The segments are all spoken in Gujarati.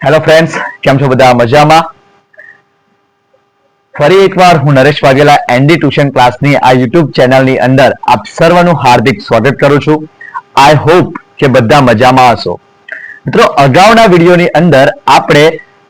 હેલો ફ્રેન્ડ્સ કેમ છો બધા? મજામાં? ફરી એકવાર હું નરેશ વાઘેલા એનડી ટ્યુશન ક્લાસની આ યુટ્યુબ ચેનલની અંદર આપ સર્વનું હાર્દિક સ્વાગત કરું છું. આઈ હોપ કે બધા મજામાં હશો. મિત્રો, અગાઉના વિડીયોની અંદર આપણે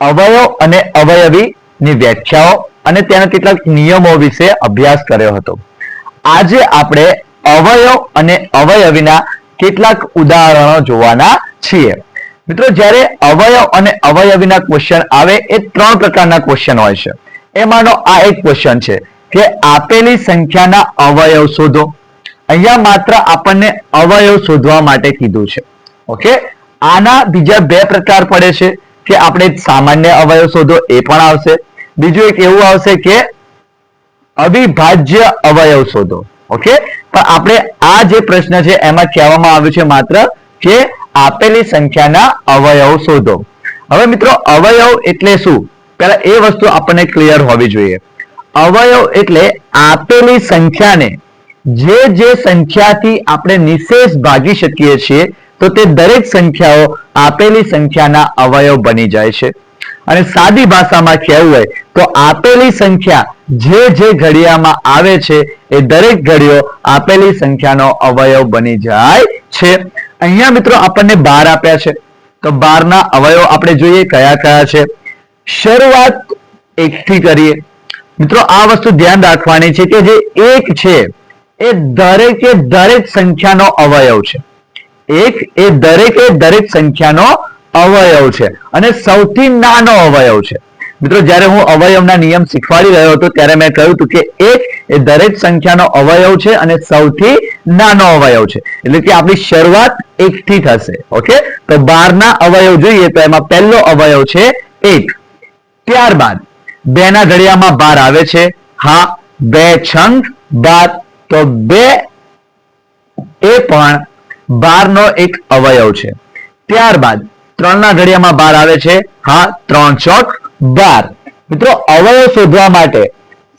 અવયવ અને અવયવીની વ્યાખ્યાઓ અને તેના કેટલાક નિયમો વિશે અભ્યાસ કર્યો હતો. આજે આપણે અવયવ અને અવયવીના કેટલાક ઉદાહરણો જોવાના છીએ. મિત્રો, જ્યારે અવયવ અને અવયવીના ક્વેશ્ચન આવે, એ ત્રણ પ્રકારના ક્વેશ્ચન હોય છે. એમાંનો આ એક ક્વેશ્ચન છે કે આપેલી સંખ્યાના અવયવ શોધો. અહીંયા માત્ર આપણને અવયવ શોધવા માટે કીધું છે. ઓકે આના બીજા બે પ્રકાર પડે છે કે આપણે સામાન્ય અવયવ શોધો, એ પણ આવશે. બીજું એક એવું આવશે કે અવિભાજ્ય અવયવ શોધો. ઓકે પણ આપણે આ જે પ્રશ્ન છે, એમાં કહેવામાં આવ્યું છે માત્ર કે આપેલી સંખ્યાના અવયવ શોધો. હવે મિત્રો, અવયવ એટલે શું? પહેલા એ વસ્તુ આપણને ક્લિયર હોવી જોઈએ. અવયવ એટલે આપેલી સંખ્યાને જે જે સંખ્યાથી આપણે નિશેષ ભાગી શકીએ છીએ, તો તે દરેક સંખ્યાઓ આપેલી સંખ્યાના અવયવ બની જાય છે. અને સાદી ભાષામાં કહેવું હોય, તો આપેલી સંખ્યા જે જે ઘડિયામાં આવે છે, એ દરેક ઘડીઓ આપેલી સંખ્યાનો અવયવ બની જાય છે. અહીંયા મિત્રો આપણને બાર આપ્યા છે. તો બારના અવયવ આપણે જોઈએ કયા કયા છે. શરૂઆત એકથી કરીએ. મિત્રો આ વસ્તુ ધ્યાન રાખવાની છે કે જે એક છે એ દરેકે દરેક સંખ્યાનો અવયવ છે. એક એ દરેકે દરેક સંખ્યાનો અવયવ છે અને સૌથી નાનો અવયવ છે. મિત્રો, જ્યારે હું અવયવના નિયમ શીખવાડી રહ્યો હતો, ત્યારે મેં કહ્યું હતું કે એક એ દરેક સંખ્યાનો અવયવ છે અને સૌથી નાનો અવયવ છે. એટલે કે આપણી શરૂઆત એકથી થશે, ઓકે? તો બારના અવયવ જોઈએ તો એમાં પહેલો અવયવ છે એક. ત્યારબાદ બે ના ઘડિયામાં બાર આવે છે. હા, બે છંગ, બાર. તો બે એ પણ બારનો એક અવયવ છે. ત્યારબાદ ત્રણ ના ઘડિયામાં બાર આવે છે. હા, ત્રણ ચોક. બાર. મિત્રો, અવયવ શોધવા માટે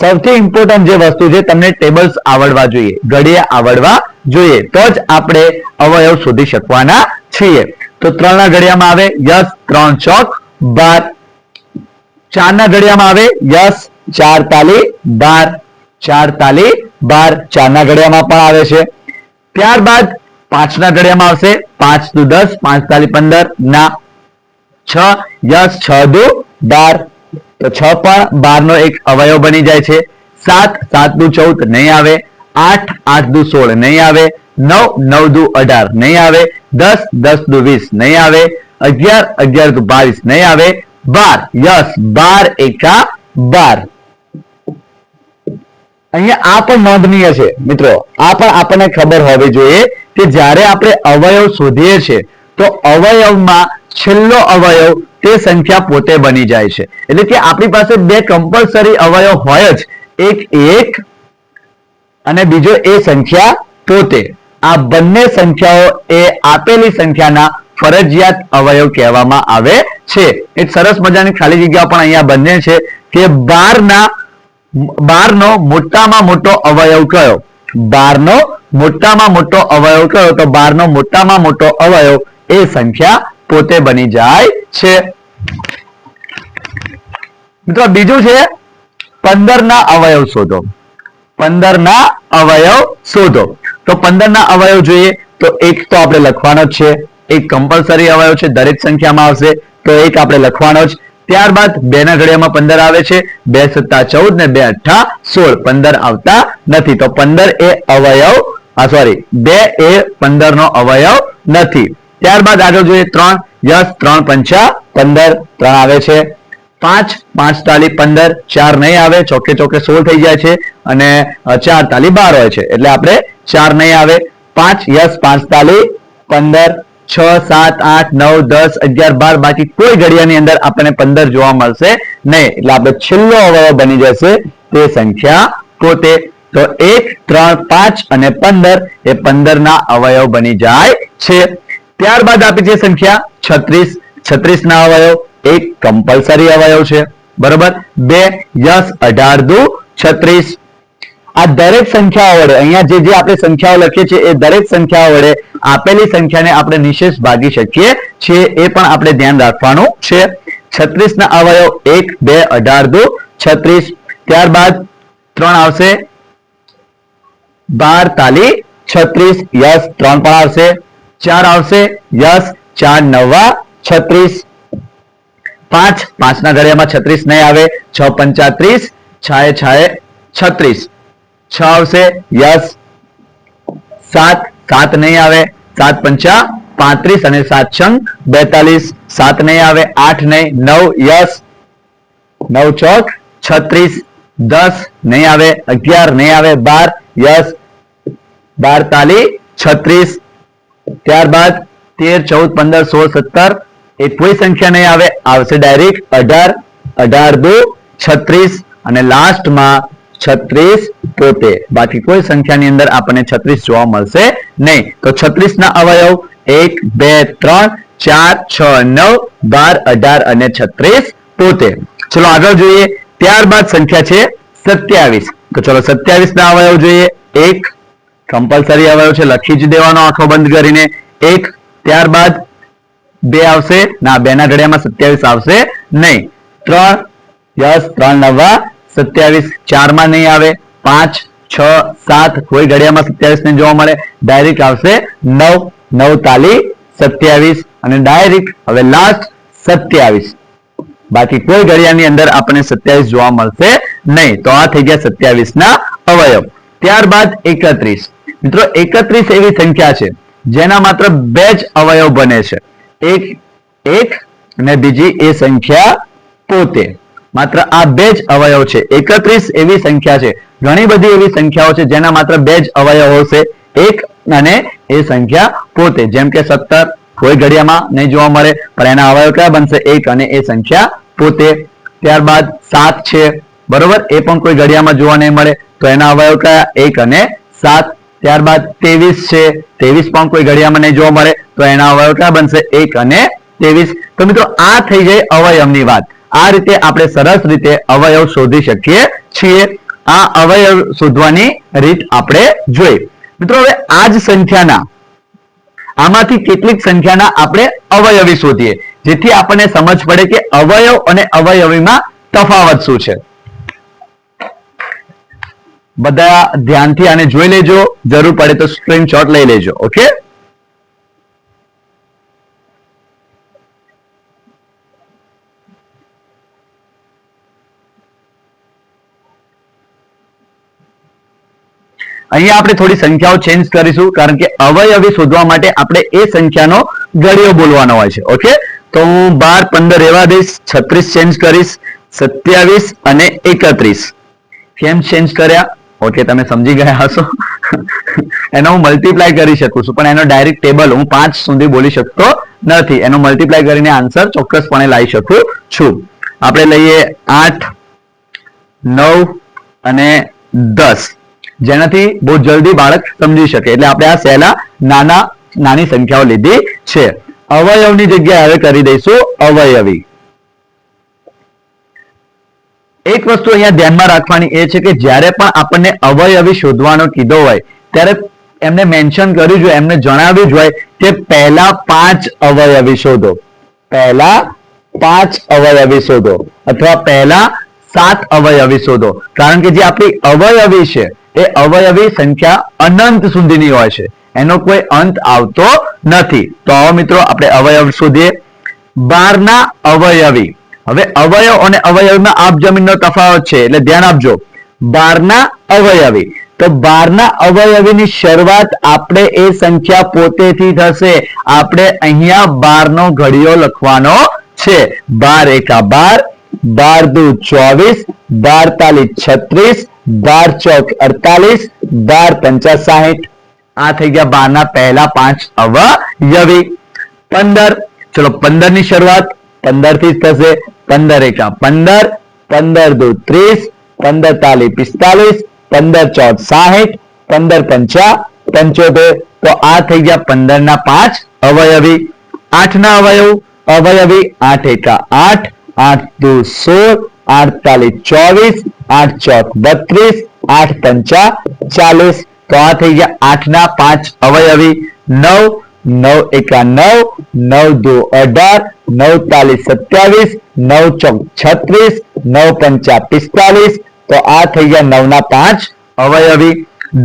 સૌથી ઇમ્પોર્ટન્ટ જે વસ્તુ છે, તમને ટેબલ્સ આવડવા જોઈએ, ઘડિયા આવડવા જોઈએ. તો જ આપણે અવયવ શોધી શકવાના છીએ. તો ત્રણ ના ઘડિયામાં આવે યસ, ત્રણ, ચોક, બાર. ચાર ના ઘડિયામાં આવે યસ, ચાર, તાલી, બાર. ચાર, તાલી, બાર. ચાર ના ઘડિયામાં પણ આવે છે. ત્યારબાદ પાંચ ના ઘડિયામાં આવશે પાંચ દુ દસ, પાંચ, તાલી પંદર, ના. છ, યસ, છ દુ બાર, તો છ પણ બાર નો એક અવયવ બની જાય છે. સાત સાત દુ ચૌદ નહીં આવે. આઠ આઠ દુ સોળ નહીં આવે. નવ નવ દુ અઢાર નહીં આવે. દસ દસ દુ વીસ નહીં આવે. અગિયાર અગિયાર દુ બાવીસ નહીં આવે. બાર, યસ, બાર એકા બાર. અહીંયા આ પણ નોંધનીય છે, મિત્રો. આ પણ આપણને ખબર હોવી જોઈએ કે જ્યારે આપણે અવયવ શોધીએ છીએ તો અવયવમાં છેલ્લો અવયવ તે સંખ્યા પોતે બની જાય છે. એટલે કે આપણી પાસે બે કમ્પલસરી અવયવ હોય જ, એક એક અને બીજો એ સંખ્યા પોતે. આ બંને સંખ્યાઓ એ આપેલી સંખ્યાના ફરજિયાત અવયવ કહેવામાં આવે છે. એક સરસ મજાની ખાલી જગ્યા પણ અહીંયા બંને છે કે બારના, બારનો મોટામાં મોટો અવયવ કયો? બારનો મોટામાં મોટો અવયવ કયો? તો બારનો મોટામાં મોટો અવયવ એ સંખ્યા પોતે બની જાય છે. મિત્રો બીજું છે પંદર ના અવયવ શોધો. પંદર ના અવયવ શોધો. તો પંદર ના અવયવ જોઈએ, તો એક તો આપણે લખવાનો જ છે. એક કમ્પલસરી અવયવ છે, દરેક સંખ્યામાં આવશે. તો એક આપણે લખવાનો જ. ત્યારબાદ બે ના ઘડિયામાં પંદર આવે છે. બે સત્તા ચૌદ ને બે અઠ્ઠા સોળ. પંદર આવતા નથી. તો પંદર એ અવયવ, આ સોરી બે એ પંદર નો અવયવ નથી. ત્યારબાદ આગળ જોઈએ ત્રણ, યસ, ત્રણ, પંચા, પંદર, ત્રણ આવે છે. પાંચ પાંચ, તાલી, પંદર, ચાર નહીં આવે, ચોકે ચોકે સોળ થઈ જાય છે અને ચાર, તાલી, બાર હોય છે. એટલે આપણે ચાર નહીં આવે. પાંચ, યસ, પાંચ, તાલી, પંદર, છ, સાત, આઠ, નવ, દસ, અગિયાર, બાર, બાકી કોઈ ઘડિયાની અંદર આપણને પંદર જોવા મળશે નહીં. એટલે આપણે છેલ્લો અવયવ બની જશે તે સંખ્યા પોતે તો એક, ત્રણ, પાંચ અને પંદર એ પંદર ના અવયવ બની જાય છે. ત્યારબાદ આપી છે સંખ્યા છત્રીસ. છત્રીસ ના અવયવ, એક કમ્પલસરી અવયવ છે. બરોબર? બે, યસ, અઢાર, દુ, છત્રીસ. આ દરેક સંખ્યાઓ વડે, અહીંયા જે જે આપણે સંખ્યાઓ લખીએ છીએ, એ દરેક સંખ્યાઓ વડે આપેલી સંખ્યાને આપણે નિશેષ ભાગી શકીએ છીએ, એ પણ આપણે ધ્યાન રાખવાનું છે. છત્રીસ ના અવયવ, એક, બે, અઢાર, દુ, છત્રીસ. ત્યારબાદ ત્રણ આવશે. બાર, તાલી, છત્રીસ. યસ, ત્રણ પણ આવશે. ચાર આવશે. યસ, ચાર, નવા, છત્રીસ. પાંચ, પાંચના ઘડિયામાં છત્રીસ નહીં આવે. છ, પંચાત્રીસ. છાએ છાએ, છત્રીસ. છ આવશે. યસ. સાત સાત નહીં આવે. સાત, પંચા, પાંત્રીસ અને સાત છંગ, બેતાલીસ. સાત નહીં આવે. આઠ નહીં. નવ, યસ. નવ ચોક, છત્રીસ. દસ નહીં આવે. અગિયાર નહીં આવે. બાર, યસ. બાર તાલી છત્રીસ. ત્યારબાદ તેર, ચૌદ, પંદર, સોળ, સત્તર, એ કોઈ સંખ્યા નહીં આવે. આવશે ડાયરેક્ટ અઢાર અઢાર, દો, છત્રીસ અને લાસ્ટમાં છત્રીસ પોતે બાકી કોઈ સંખ્યાની અંદર આપણને છત્રીસ જોવા મળશે નહીં. તો છત્રીસ ના અવયવ એક, બે, ત્રણ, ચાર, છ, નવ, બાર, અઢાર અને છત્રીસ પોતે ચલો આગળ જોઈએ. ત્યારબાદ સંખ્યા છે સત્યાવીસ. તો ચલો સત્યાવીસ ના અવયવ જોઈએ. એક કમ્પલસરી અવયવ છે, લખી જ દેવાનો, આંખો બંધ કરીને. એક, ત્યારબાદ બે આવશે, ના, બેના ઘડિયામાં સત્યાવીસ આવશે નહીં. ત્રણ, યસ, ત્રણ, નવા સત્યાવીસ ચારમાં નહીં આવે. પાંચ, છ, સાત, કોઈ ઘડિયામાં સત્યાવીસ ને જોવા મળે, ડાયરેક્ટ આવશે નવ નવ તાલી, સત્યાવીસ, અને ડાયરેક્ટ હવે લાસ્ટ સત્યાવીસ. બાકી કોઈ ઘડિયાળની અંદર આપણને સત્યાવીસ જોવા મળશે નહીં. તો આ થઈ ગયા સત્યાવીસ ના અવયવ. ત્યારબાદ એકત્રીસ. મિત્રો, એકત્રીસ એવી સંખ્યા છે, જેના માત્ર બે જ અવયવ બને છે. એક એક અને બીજી એ સંખ્યા પોતે. માત્ર આ બે જ અવયવ છે. એકત્રીસ એવી સંખ્યા છે. ઘણી બધી એવી સંખ્યાઓ છે, જેના માત્ર બે જ અવયવ હશે એક અને એ સંખ્યા પોતે. જેમ કે સત્તર કોઈ ઘડિયામાં નહીં જોવા મળે, પણ એના અવયવ કયા બનશે? એક અને એ સંખ્યા પોતે. ત્યારબાદ સાત છે. બરોબર? એ પણ કોઈ ઘડિયામાં જોવા નહીં મળે, તો એના અવયવ કયા? એક અને સાત ત્યારબાદ ત્રેવીસ છે. ત્રેવીસ પણ કોઈ ઘડિયામાં નહીં જોવા મળે, તો એના અવયવ કયા બનશે? એક અને ત્રેવીસ. તો મિત્રો, આ થઈ જાય અવયવની વાત. આ રીતે આપણે સરસ રીતે અવયવ શોધી શકીએ છીએ. આ અવયવ શોધવાની રીત આપણે જોઈ. મિત્રો, હવે આ જ સંખ્યાના, આમાંથી કેટલીક સંખ્યાના આપણે અવયવી શોધીએ, જેથી આપણને સમજ પડે કે અવયવ અને અવયવીમાં તફાવત શું છે. બધા ધ્યાનથી આને જોઈ લેજો. જરૂર પડે તો સ્ક્રીનશોટ લઈ લેજો ઓકે અહીંયા આપણે થોડી સંખ્યાઓ ચેન્જ કરીશું, કારણ કે અવયવી શોધવા માટે આપણે એ સંખ્યાનો ગળિયો બોલવાનો હોય છે ઓકે તો હું બાર, પંદર એવા દઈશ, છત્રીસ ચેન્જ કરીશ, સત્યાવીસ અને એકત્રીસ. કેમ ચેન્જ કર્યા? ઓકે તમે સમજી ગયા હશો? એનો હું મલ્ટીપ્લાય કરી શકું છું, પણ એનો ડાયરેક્ટ ટેબલ હું પાંચ સુધી બોલી શકતો નથી. એનો મલ્ટીપ્લાય કરીને આન્સર ચોક્કસપણે લાવી શકું છું. આપણે લઈએ આઠ, નવ અને દસ. જેનાથી બહુ જલ્દી બાળક સમજી શકે. એટલે આપણે આ સહેલા નાના, નાની સંખ્યાઓ લીધી છે. અવયવની જગ્યાએ હવે કરી દઈશું અવયવી. એક વસ્તુ અહીંયા ધ્યાનમાં રાખવાની એ છે કે જ્યારે પણ આપણને અવયવી શોધવાનો કીધો હોય, ત્યારે એમને મેન્શન કર્યું જોઈએ એમને જણાવ્યું જ કે પહેલા પાંચ અવયવી શોધો. પહેલા પાંચ અવયવી શોધો અથવા પહેલા સાત અવયવી શોધો. કારણ કે જે આપણી અવયવી છે, એ અવયવી સંખ્યા અનંત સુધીની હોય છે. એનો કોઈ અંત આવતો નથી. તો આવો મિત્રો, આપણે અવયવ શોધીએ. બારના અવયવી. હવે અવયવ અને અવયવમાં આપ જમીનનો તફાવત છે, એટલે ધ્યાન આપજો. બારના અવયવી. તો બારના અવયવીની શરૂઆત આપણે એ સંખ્યા પોતેથી થશે. આપણે અહીંયા બારનો ઘડિયો લખવાનો છે. બાર એકા બાર બાર દુ ચોવીસ, બાર તાલીસ છત્રીસ, બાર ચોક અડતાલીસ, બાર પંચા સાહીઠ. આ થઈ ગયા બારના પહેલા પાંચ અવયવી. પંદર. ચલો પંદરની શરૂઆત પંદરથી જ થશે. પંદર એકા પંદર પંદર દુ ત્રીસ પંદર તાલી પિસ્તાલીસ પંદર ચોક સાહીઠ પંદર પંચા પંચોતેર તો આ થઈ ગયા પંદર ના પાંચ અવયવી આઠ ના અવયવ અવયવી આઠ એકા આઠ આઠ દુ સોળ આઠ તાલી ચોવીસ આઠ ચોક બત્રીસ આઠ પંચા ચાલીસ તો આ થઈ ગયા આઠ ના પાંચ અવયવી નવ નવ એકા નવ નવ દો અઢાર નવ તાલીસ સત્યાવીસ નવ ચોક છત્રીસ નવ પંચા પિસ્તાલીસ. તો આ થઈ ગયા નવ ના પાંચ અવયવી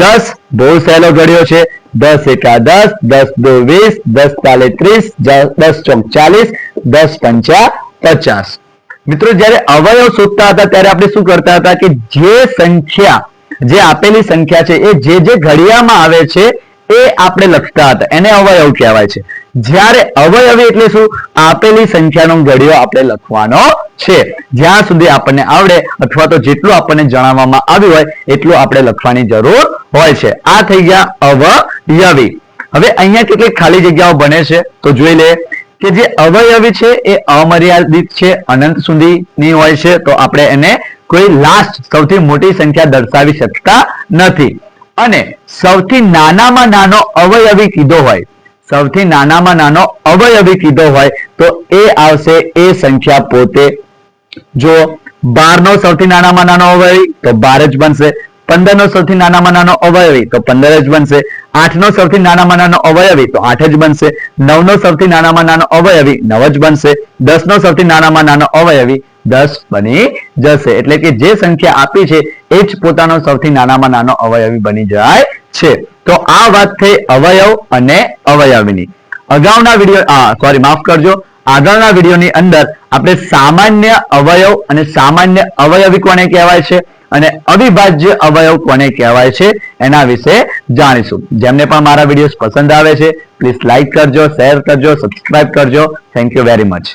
દસ બહુ સહેલો ઘડ્યો છે. દસ એકા દસ દસ દો વીસ, દસ તાલે ત્રીસ દસ ચોક ચાલીસ, દસ પંચા પચાસ. મિત્રો, જ્યારે અવયવ શોધતા હતા, ત્યારે આપણે શું કરતા હતા કે જે સંખ્યા, જે આપેલી સંખ્યા છે, એ જે જે ઘડિયામાં આવે છે એ આપણે લખતા હતા. એને અવયવ કહેવાય છે. જ્યારે અવયવી એટલે શું? આપેલી સંખ્યાનો ઘડિયો આપણે લખવાનો છે. જ્યાં સુધી આપણને આવડે અથવા તો જેટલું આપણને જણાવવામાં આવ્યું હોય, એટલું આપણે લખવાની જરૂર હોય છે. આ થઈ ગયા અવયવી. હવે અહીંયા કેટલીક ખાલી જગ્યાઓ બને છે. તો જોઈ લે કે જે અવયવી છે એ અમર્યાદિત છે, અનંત સુધીની હોય છે. તો આપણે એને કોઈ લાસ્ટ સૌથી મોટી સંખ્યા દર્શાવી શકતા નથી. અને સૌથી નાનામાં નાનો અવયવી કીધો હોય, સૌથી નાનામાં નાનો અવયવી કીધો હોય, તો એ આવશે એ સંખ્યા પોતે. જો બાર નો સૌથી નાનામાં નાનો અવયવી, તો બાર જ બનશે. પંદર નો સૌથી નાનામાં નાનો અવયવી, તો પંદર જ બનશે. આઠ નો સૌથી નાનામાં નાનો અવયવી, તો આઠ જ બનશે. નવ નો સૌથી નાનામાં નાનો અવયવી, નવ જ બનશે. દસ નો સૌથી નાનામાં નાનો અવયવી દસ બની જશે. એટલે કે જે સંખ્યા આપી છે, એ જ પોતાનો સૌથી નાનામાં નાનો અવયવી બની જાય છે. તો આ વાત થઈ અવયવ અને અવયવીની. અગાઉના વીડિયો સોરી માફ કરજો. આગળના વિડીયોની અંદર આપણે સામાન્ય અવયવ અને સામાન્ય અવયવી કોને કહેવાય છે અને અવિભાજ્ય અવયવ કોને કહેવાય છે એના વિશે જાણીશું. જેમને પણ મારા વિડીયોઝ પસંદ આવે છે પ્લીઝ લાઈક કરજો શેર કરજો સબસ્ક્રાઇબ કરજો. Thank you very much